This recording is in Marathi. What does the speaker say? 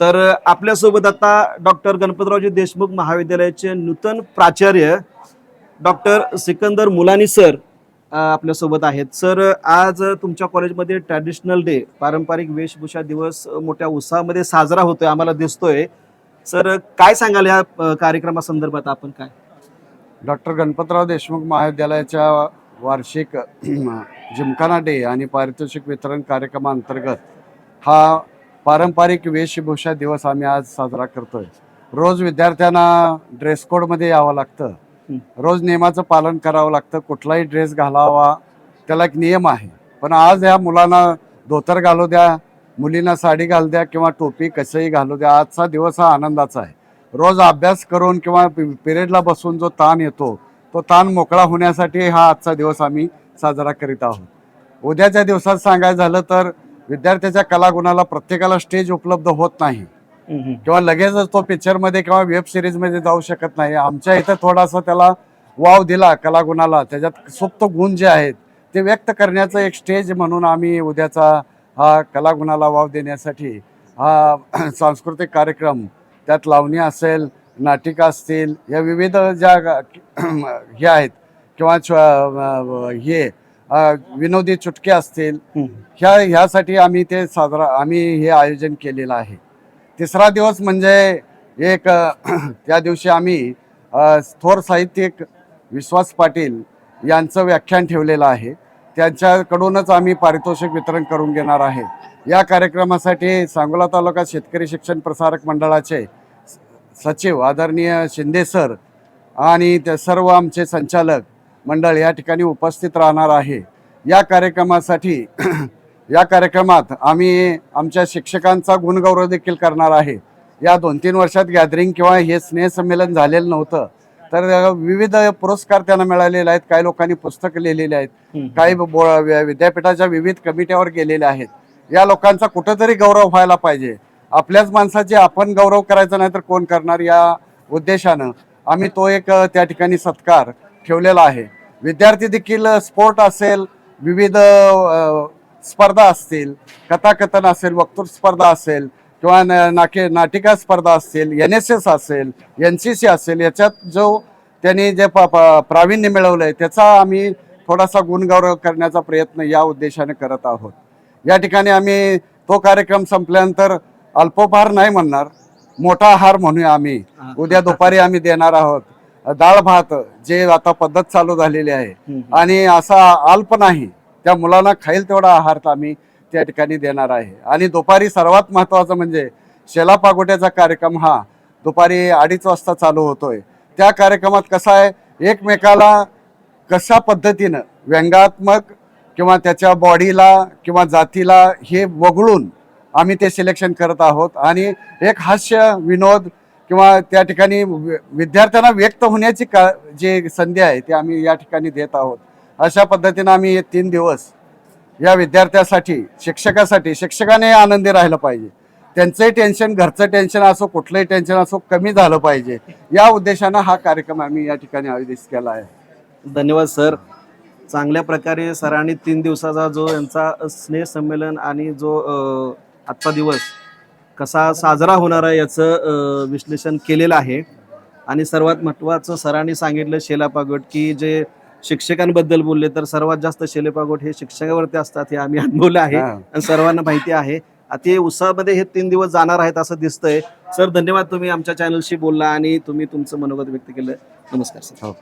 तर आपल्यासोबत आता डॉक्टर गणपतरावजी देशमुख महाविद्यालयाचे नूतन प्राचार्य डॉक्टर सिकंदर मुलानी सर आपल्यासोबत आहेत. सर आज तुमच्या कॉलेजमध्ये ट्रॅडिशनल डे पारंपरिक वेशभूषा दिवस मोठ्या उत्साहामध्ये साजरा होतोय आम्हाला दिसतोय. सर काय सांगाल या कार्यक्रमासंदर्भात आपण काय? डॉक्टर गणपतराव देशमुख महाविद्यालयाच्या वार्षिक जिमखाना डे आणि पारितोषिक वितरण कार्यक्रमाअंतर्गत हा पारंपरिक वेशभूषा दिवस आम्ही आज साजरा करतोय. रोज विद्यार्थ्यांना ड्रेस कोडमध्ये यावं लागतं. रोज नियमाचं पालन करावं लागतं. कुठलाही ड्रेस घालावा त्याला एक नियम आहे. पण आज ह्या मुलांना धोतर घालू द्या मुलींना साडी घालू द्या किंवा टोपी कसंही घालू द्या आजचा दिवस हा आनंदाचा आहे. रोज अभ्यास करून किंवा पिरियडला बसून जो ताण येतो तो ताण मोकळा होण्यासाठी हा आजचा दिवस आम्ही साजरा करीत आहोत. उद्याच्या दिवसात सांगायचं झालं तर विद्यार्थ्याच्या कलागुणाला प्रत्येकाला स्टेज उपलब्ध होत नाही. किंवा लगेचच तो पिक्चरमध्ये किंवा वेब सिरीजमध्ये जाऊ शकत नाही. आमच्या इथं थोडासा त्याला वाव दिला कलागुणाला. त्याच्यात सुप्त गुण जे आहेत ते व्यक्त करण्याचं एक स्टेज म्हणून आम्ही उद्याचा हा कलागुणाला वाव देण्यासाठी हा सांस्कृतिक कार्यक्रम त्यात लावणी असेल नाटिका असतील या विविध ज्या हे आहेत किंवा हे विनोदी चुटके असतील ह्या ह्यासाठी आम्ही ते साजरा आम्ही हे आयोजन केलेलं आहे. तिसरा दिवस म्हणजे एक त्या दिवशी आम्ही थोर साहित्यिक विश्वास पाटील यांचं व्याख्यान ठेवलेलं आहे. त्यांच्याकडूनच आम्ही पारितोषिक वितरण करून घेणार आहे. या कार्यक्रमासाठी सांगोला तालुका शेतकरी शिक्षण प्रसारक मंडळाचे सचिव आदरणीय शिंदे सर आणि ते सर्व आमचे संचालक मंडळ या ठिकाणी उपस्थित राहणार आहे. या कार्यक्रमासाठी या कार्यक्रमात आम्ही आमच्या शिक्षकांचा गुणगौरव देखील करणार आहे. या दोन तीन वर्षात गॅदरिंग किंवा हे स्नेहसंमेलन झालेलं नव्हतं. तर विविध पुरस्कार त्यांना मिळालेले आहेत. काही लोकांनी पुस्तकं लिहिलेली आहेत. काही विद्यापीठाच्या विविध कमिट्यावर गेलेले आहेत. या लोकांचा कुठंतरी गौरव व्हायला पाहिजे. आपल्याच माणसाचे आपण गौरव करायचा नाही तर कोण करणार या उद्देशानं. आम्ही तो एक त्या ठिकाणी सत्कार ठेवलेला आहे. विद्यार्थी देखील स्पोर्ट असेल विविध स्पर्धा असतील कथाकथन असेल वक्तृत्व स्पर्धा असेल किंवा न- नाके नाटिका स्पर्धा असतील एन एस एस असेल एन सी सी असेल याच्यात जो त्यांनी जे प- प्रावीण्य मिळवलं आहे त्याचा आम्ही थोडासा गुणगौरव करण्याचा प्रयत्न या उद्देशाने करत आहोत. या ठिकाणी आम्ही तो कार्यक्रम संपल्यानंतर अल्पोपहार नाही म्हणणार मोठा आहार म्हणूया आम्ही. उद्या दुपारी आम्ही देणार आहोत. डाळ भात जे आता पद्धत चालू झालेली आहे. आणि असा अल्प नाही. त्या मुलांना खाईल तेवढा आहार आम्ही त्या ठिकाणी देणार आहे. आणि दुपारी सर्वात महत्त्वाचं म्हणजे शेला पागोट्याचा कार्यक्रम हा दुपारी अडीच वाजता चालू होतोय. त्या कार्यक्रमात कसा आहे? एकमेकाला कशा पद्धतीनं व्यंगात्मक किंवा त्याच्या बॉडीला किंवा जातीला हे वगळून आम्ही ते सिलेक्शन करत आहोत. आणि एक हास्य विनोद किंवा त्या ठिकाणी विद्यार्थ्यांना व्यक्त होण्याची का जी संधी आहे ते आम्ही या ठिकाणी देत आहोत. अशा पद्धतीनं आम्ही हे तीन दिवस या विद्यार्थ्यासाठी शिक्षकासाठी शिक्षकाने आनंदी राहिलं पाहिजे. त्यांचंही टेन्शन घरचं टेन्शन असो कुठलंही टेन्शन असो कमी झालं पाहिजे. या उद्देशानं हा कार्यक्रम आम्ही या ठिकाणी आयोजित केला आहे. धन्यवाद सर. चांगल्या प्रकारे सरांनी तीन दिवसाचा जो यांचा स्नेह संमेलन आणि जो आजचा दिवस कसा साजरा होणार आहे याचं विश्लेषण केलेलं आहे. आणि सर्वात महत्त्वाचं सरांनी सांगितलं शेला पागोट की जे शिक्षकांबद्दल बोलले तर सर्वात जास्त शेले पागोट हे शिक्षकावरती असतात हे आम्ही अनुभवलं आहे. हा. आणि सर्वांना माहिती आहे. अति उत्साहामध्ये हे तीन दिवस जाणार आहेत असं दिसतंय. सर धन्यवाद तुम्ही आमच्या चॅनलशी बोलला आणि तुम्ही तुमचं मनोगत व्यक्त केलं. नमस्कार सर. हो.